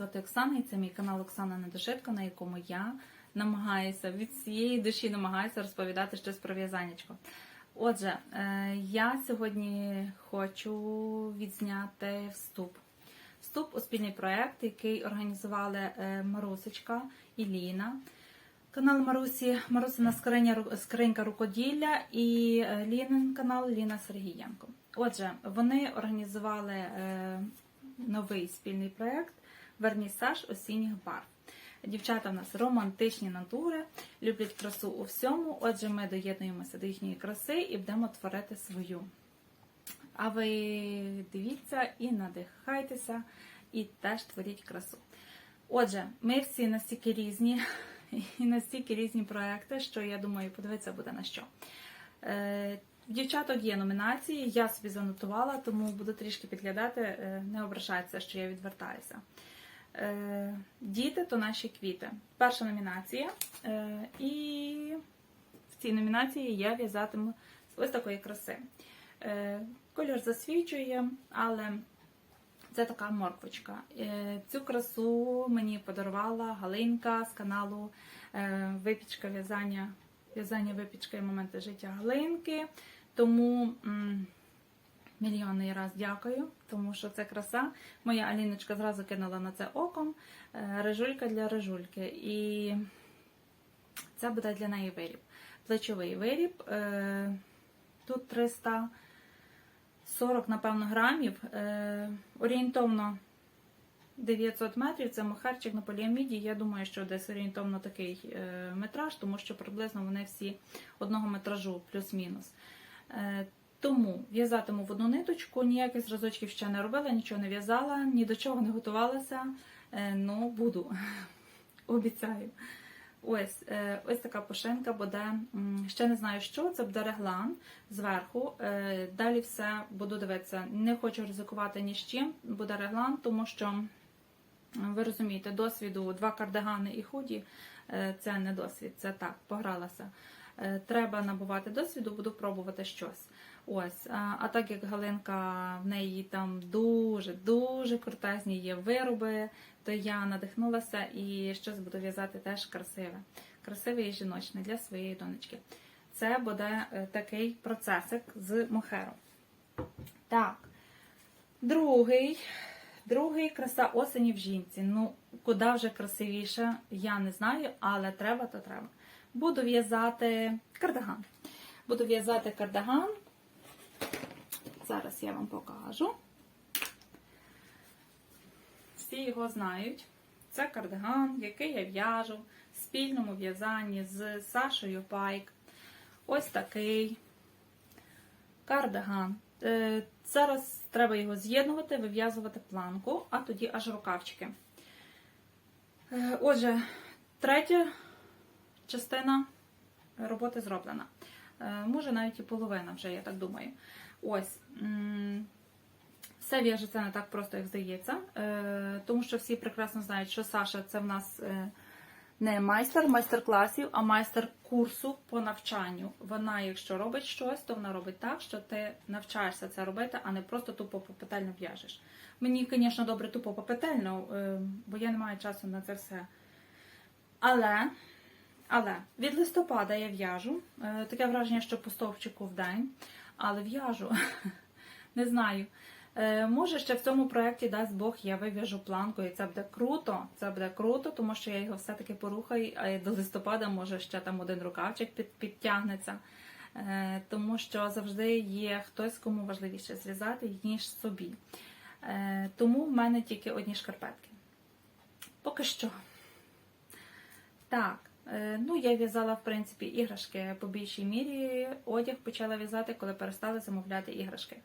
звати Оксана, і це мій канал Оксана Недошитка, на якому я намагаюся від всієї душі намагаюся розповідати щось про в'язанечко. Отже, е, я сьогодні хочу відзняти вступ. Вступ у спільний проект, який організували е, Марусечка і Ліна. Канал Марусі Марусина скриня, скринька рукоділля і е, Лінин канал Ліна Сергієнко. Отже, вони організували новий спільний проект Вернісаж осінніх барв. Дівчата в нас романтичні натури, люблять красу у всьому. Отже, ми доєднуємося до їхньої краси і будемо творити свою. А ви дивіться і надихайтеся, і теж творіть красу. Отже, ми всі настільки різні і настільки різні проекти, що я думаю, подивитися буде на що. Е, дівчаток є номінації, я собі занотувала, тому буду трішки підглядати, е, не ображайтеся, що я відвертаюся. Е, Діти то наші квіти. Перша номінація. Е, І в цій номінації я в'язатиму ось такої краси. Е, Кольор засвічує, але це така морквочка. Цю красу мені подарувала Галинка з каналу Випічка в'язання, в'язання випічка і моменти життя Галинки. Тому мільйонний раз дякую, тому що це краса. Моя Аліночка зразу кинула на це оком. Е, Рижулька для рижульки. І це буде для неї виріб. Плечовий виріб. Е, Тут 340, напевно, грамів. Е, Орієнтовно 900 метрів. Це мохерчик на поліаміді. Я думаю, що десь орієнтовно такий метраж, тому що приблизно вони всі одного метражу, плюс-мінус. Тому в'язатиму в одну ниточку, ніяких зразочків ще не робила, нічого не в'язала, ні до чого не готувалася. Е, Ну, буду. Обіцяю. Ось, е, ось така пошинка буде. Ще не знаю, що це буде реглан зверху. Е, Далі все буду дивитися. Не хочу ризикувати ні з чим. Буде реглан, тому що ви розумієте, досвіду два кардигани і худі це не досвід, це так, погралася. Треба набувати досвіду, буду пробувати щось. Ось, а, а так як Галинка в неї там дуже дуже крутезні є вироби, то я надихнулася і щось буду в'язати теж красиве. Красиве і жіночне для своєї донечки. Це буде е, такий процесик з мохером. Так, другий. Другий краса осені в жінці. Ну, куди вже красивіше, я не знаю, але треба, то треба. Буду в'язати кардиган. Буду в'язати кардиган. Зараз я вам покажу. Всі його знають. Це кардиган, який я в'яжу в спільному в'язанні з Сашою Пайк. Ось такий кардиган. Е, Зараз треба його з'єднувати, вив'язувати планку, а тоді аж рукавчики. Е, Отже, третя частина роботи зроблена. Е, Може, навіть і половина вже, я так думаю. Ось. Все в'яжеться не так просто, як здається, е, тому що всі прекрасно знають, що Саша це в нас е, не майстер майстер-класів, а майстер курсу по навчанню. Вона, якщо робить щось, то вона робить так, що ти навчаєшся це робити, а не просто тупо попетельно в'яжеш. Мені, звісно, добре тупо попетельно, е, бо я не маю часу на це все. Але, але від листопада я в'яжу. Таке враження, що по стовпчику в день, але в'яжу. Не знаю. Е, Може, ще в цьому проєкті дасть Бог, я вив'яжу планку, і це буде круто. Це буде круто, тому що я його все-таки порухаю, а до листопада може ще там один рукавчик під, підтягнеться. Е, Тому що завжди є хтось, кому важливіше зв'язати, ніж собі. Е, Тому в мене тільки одні шкарпетки. Поки що. Так, ну я в'язала, в принципі, іграшки по більшій мірі. Одяг почала в'язати, коли перестали замовляти іграшки.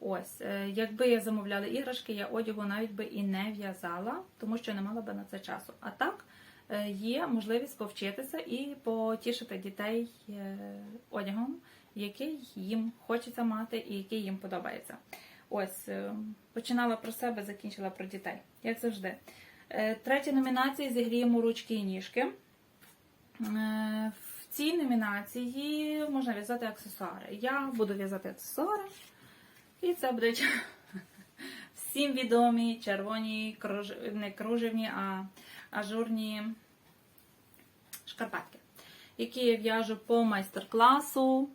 Ось, е, якби я замовляла іграшки, я одягу навіть би і не в'язала, тому що не мала би на це часу. А так е, є можливість повчитися і потішити дітей е, одягом, який їм хочеться мати і який їм подобається. Ось, е, починала про себе, закінчила про дітей, як завжди. Е, Третя номінація зігріємо ручки і ніжки. Е, В цій номінації можна в'язати аксесуари. Я буду в'язати аксесуари, і це будуть всім відомі червоні круж... не кружевні, а ажурні шкарпетки, які я в'яжу по майстер-класу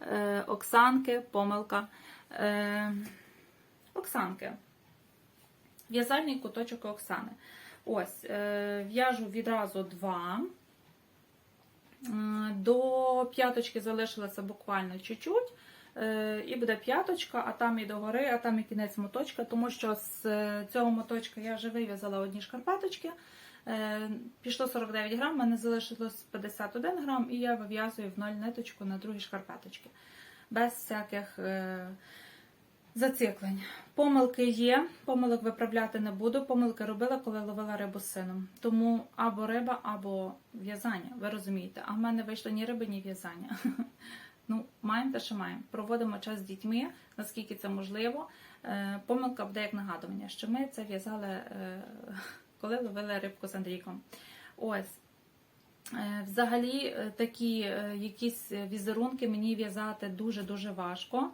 е, Оксанки, помилка. Е, Оксанки. В'язальний куточок Оксани. Ось, е, в'яжу відразу два. Е, До п'яточки залишилося буквально чуть-чуть. Е, І буде п'яточка, а там і догори, а там і кінець моточка, тому що з е, цього моточка я вже вив'язала одні шкарпеточки. Пішло 49 грам, в мене залишилось 51 грам, і я вив'язую в ноль ниточку на другі шкарпеточки. Без всяких зациклень. Помилки є, помилок виправляти не буду. Помилки робила, коли ловила рибу з сином. Тому або риба, або в'язання, ви розумієте. А в мене вийшло ні риби, ні в'язання. Ну, маємо те, що маємо. Проводимо час з дітьми, наскільки це можливо. Е, Помилка буде як нагадування, що ми це в'язали, е, коли ловили рибку з Андрійком. Ось. Е, Взагалі, такі якісь візерунки мені в'язати дуже-дуже важко,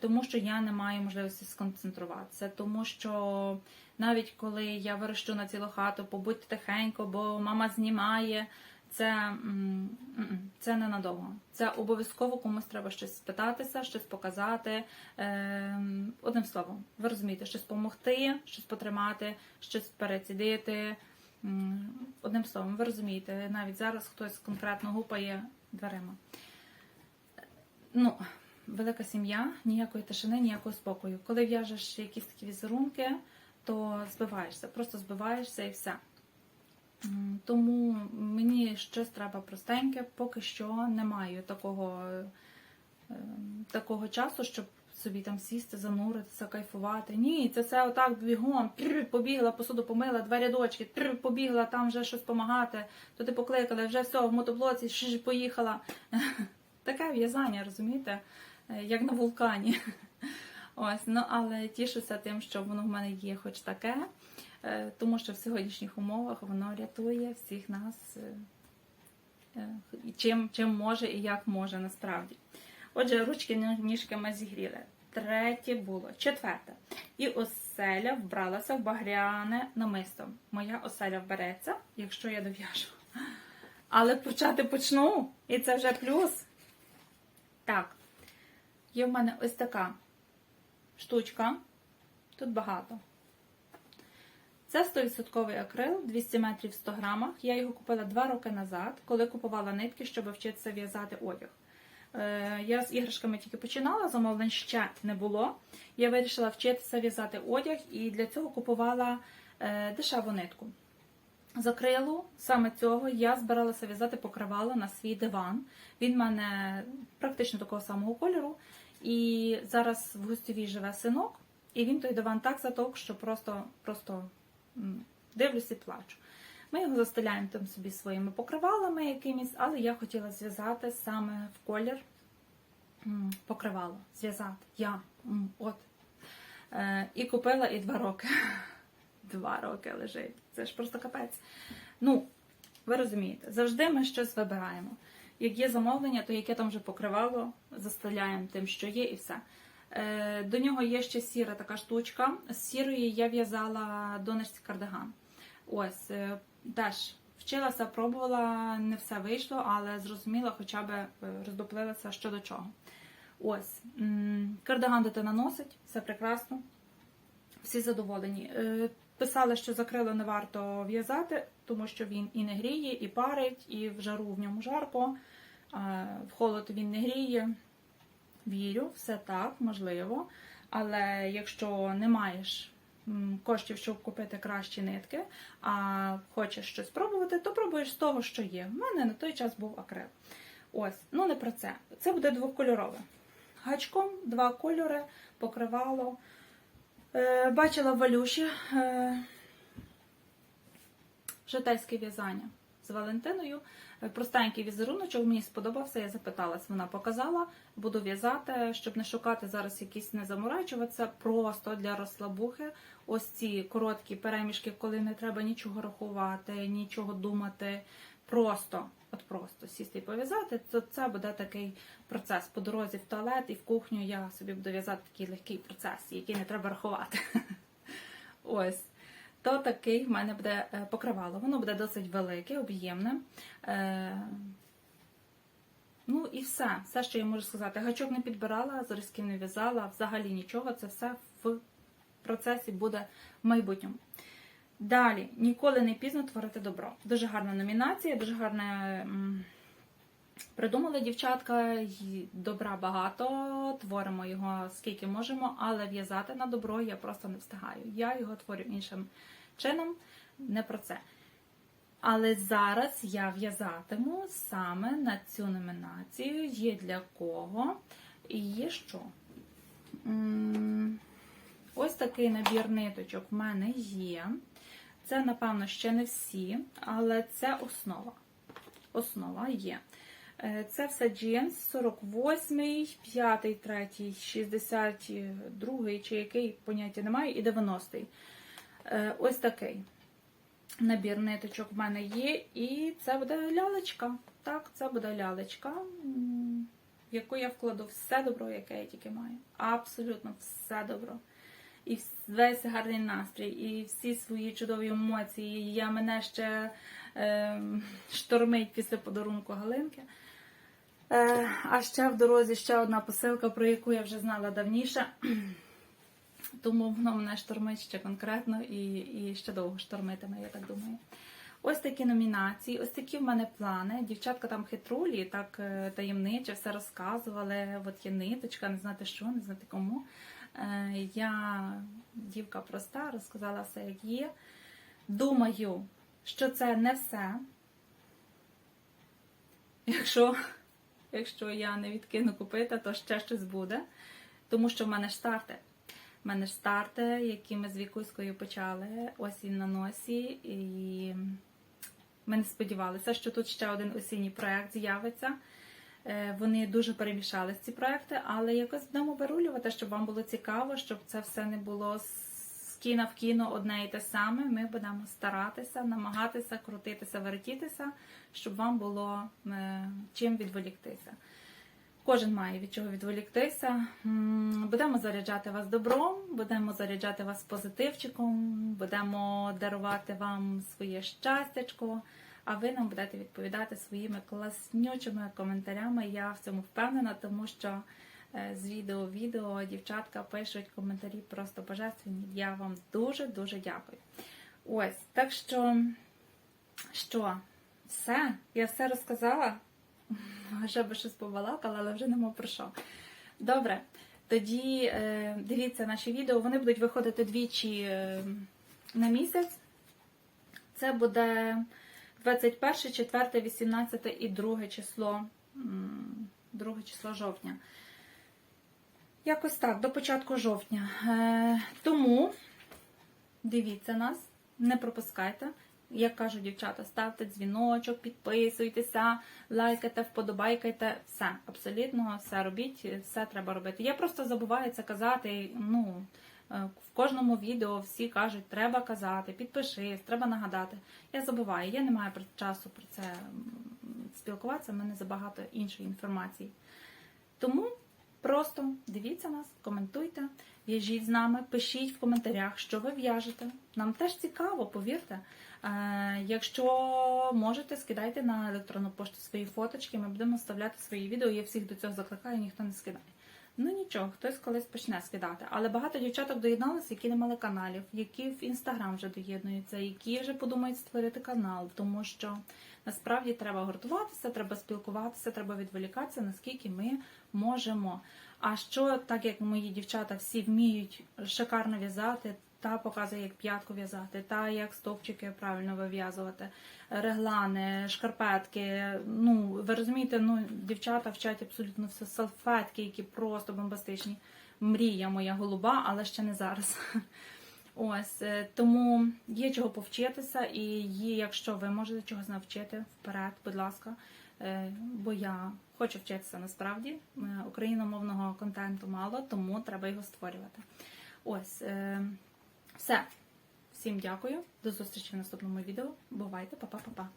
тому що я не маю можливості сконцентруватися. Тому що навіть коли я вирощу на цілу хату, побудьте тихенько, бо мама знімає. Це, це ненадовго. Це обов'язково комусь треба щось спитатися, щось показати. Ем, Одним словом, ви розумієте, щось допомогти, щось потримати, щось перецідити. Одним словом, ви розумієте, навіть зараз хтось конкретно гупає дверима. Ну, велика сім'я, ніякої тишини, ніякого спокою. Коли в'яжеш якісь такі візерунки, то збиваєшся, просто збиваєшся і все. Тому мені щось треба простеньке, поки що не маю такого, е, такого часу, щоб собі там сісти, зануритися, кайфувати. Ні, це все отак бігом, побігла, посуду помила, два рядочки, трр, побігла, там вже щось допомагати, туди покликали, вже все, в мотоблоці, поїхала. Таке в'язання, розумієте, як на вулкані. Ось, ну але тішуся тим, що воно в мене є хоч таке, е, тому що в сьогоднішніх умовах воно рятує всіх нас е, е, чим, чим може і як може насправді. Отже, ручки ніжки ми зігріли. Третє було. Четверте. І оселя вбралася в багряне намисто. Моя оселя вбереться, якщо я дов'яжу. Але почати почну, і це вже плюс. Так, є в мене ось така штучка. Тут багато. Це 100% акрил, 200 метрів в 100 грамах. Я його купила 2 роки назад, коли купувала нитки, щоб вчитися в'язати одяг. Е, Я з іграшками тільки починала, замовлень ще не було. Я вирішила вчитися в'язати одяг і для цього купувала е, дешеву нитку. З акрилу саме цього я збиралася в'язати покривало на свій диван. Він в мене практично такого самого кольору. І зараз в гостєвій живе синок, і він той диван так затовк, що просто, просто дивлюсь і плачу. Ми його застеляємо там собі своїми покривалами якимись, але я хотіла зв'язати саме в колір покривало. Зв'язати. Я. От. Е, і купила і два роки. Два роки лежить. Це ж просто капець. Ну, ви розумієте, завжди ми щось вибираємо. Як є замовлення, то яке там вже покривало, застеляємо тим, що є, і все. Е, До нього є ще сіра така штучка. З сірої я в'язала донечці кардиган. Ось, е, теж вчилася, пробувала, не все вийшло, але зрозуміла, хоча б е, роздоплилася що до чого. Ось, кардиган дитина носить, все прекрасно. Всі задоволені. Писали, що закрило не варто в'язати, тому що він і не гріє, і парить, і в жару в ньому жарко, в холод він не гріє. Вірю, все так, можливо. Але якщо не маєш коштів, щоб купити кращі нитки, а хочеш щось спробувати, то пробуєш з того, що є. У мене на той час був акрил. Ось, ну не про це. Це буде двокольорове. Гачком два кольори, покривало. Е, Бачила Валюші е, житейське в'язання з Валентиною. Е, Простенький візеруночок мені сподобався. Я запиталась, вона показала. Буду в'язати, щоб не шукати зараз якісь не заморачуватися. Просто для розслабухи. Ось ці короткі перемішки, коли не треба нічого рахувати, нічого думати. Просто, от просто сісти і пов'язати, то це буде такий процес по дорозі в туалет і в кухню. Я собі буду в'язати такий легкий процес, який не треба рахувати. Ось. То такий в мене буде е, покривало. Воно буде досить велике, об'ємне. Е, Ну і все. Все, що я можу сказати. Гачок не підбирала, зарізків не в'язала, взагалі нічого. Це все в процесі буде в майбутньому. Далі, ніколи не пізно творити добро. Дуже гарна номінація, дуже гарна. Придумали дівчатка, добра багато, творимо його скільки можемо, але в'язати на добро я просто не встигаю. Я його творю іншим чином, не про це. Але зараз я в'язатиму саме на цю номінацію. Є для кого і є що. Ось такий набір ниточок в мене є. Це, напевно, ще не всі, але це основа. Основа є. Е, Це все джинс 48, 5, 3, 62, чи який поняття немає, і 90. Е, Ось такий набір ниточок в мене є, і це буде лялечка. Так, це буде лялечка, в яку я вкладу все добро, яке я тільки маю. Абсолютно все добро. І весь гарний настрій, і всі свої чудові емоції. Я мене ще е, штормить після подарунку Галинки. Е, а ще в дорозі ще одна посилка, про яку я вже знала давніше. Тому воно мене штормить ще конкретно і, і ще довго штормитиме, я так думаю. Ось такі номінації, ось такі в мене плани. Дівчатка там хитрулі, так е, таємниче все розказували. От є ниточка, не знати що, не знати кому. Е, Я дівка проста, розказала все, як є. Думаю, що це не все. Якщо, якщо я не відкину купити, то ще щось буде. Тому що в мене ж старти. У мене ж старти, які ми з Вікуською почали осінь на носі. І ми не сподівалися, що тут ще один осінній проєкт з'явиться. Е, Вони дуже перемішались ці проекти, але якось будемо вирулювати, щоб вам було цікаво, щоб це все не було з кіна в кіно одне і те саме. Ми будемо старатися, намагатися, крутитися, вертітися, щоб вам було е, чим відволіктися. Кожен має від чого відволіктися. Будемо заряджати вас добром, будемо заряджати вас позитивчиком, будемо дарувати вам своє щастячко, а ви нам будете відповідати своїми класнючими коментарями. Я в цьому впевнена, тому що з відео відео дівчатка пишуть коментарі просто божественні. Я вам дуже-дуже дякую. Ось, так що, що, все, я все розказала. Вже би щось побалакала, але вже нема про що. Добре, тоді е, дивіться наші відео. Вони будуть виходити двічі е, на місяць. Це буде 21, 4, 18 і 2 число, 2 число жовтня. Якось так, до початку жовтня. Е, тому дивіться нас, не пропускайте. Як кажуть дівчата, ставте дзвіночок, підписуйтеся, лайкайте, вподобайкайте. Все, абсолютно все робіть, все треба робити. Я просто забуваю це казати. Ну, е, в кожному відео всі кажуть, треба казати, підпишись, треба нагадати. Я забуваю, я не маю часу про це спілкуватися, в мене забагато іншої інформації. Тому просто дивіться нас, коментуйте, в'яжіть з нами, пишіть в коментарях, що ви в'яжете. Нам теж цікаво, повірте. Е, Якщо можете, скидайте на електронну пошту свої фоточки, ми будемо вставляти свої відео. Я всіх до цього закликаю, ніхто не скидає. Ну нічого, хтось колись почне скидати. Але багато дівчаток доєдналися, які не мали каналів, які в інстаграм вже доєднуються, які вже подумають створити канал, тому що насправді треба гуртуватися, треба спілкуватися, треба відволікатися, наскільки ми можемо. А що, так як мої дівчата всі вміють шикарно в'язати, та показує, як п'ятку в'язати, та як стовпчики правильно вив'язувати, реглани, шкарпетки. Ну, ви розумієте, ну, дівчата вчать абсолютно все салфетки, які просто бомбастичні. Мрія моя голуба, але ще не зараз. Ось е, тому є чого повчитися, і є, якщо ви можете чогось навчити вперед, будь ласка. Е, Бо я хочу вчитися насправді. Е, Україномовного контенту мало, тому треба його створювати. Ось все. Всім дякую. До зустрічі в наступному відео. Бувайте, па-па-па-па.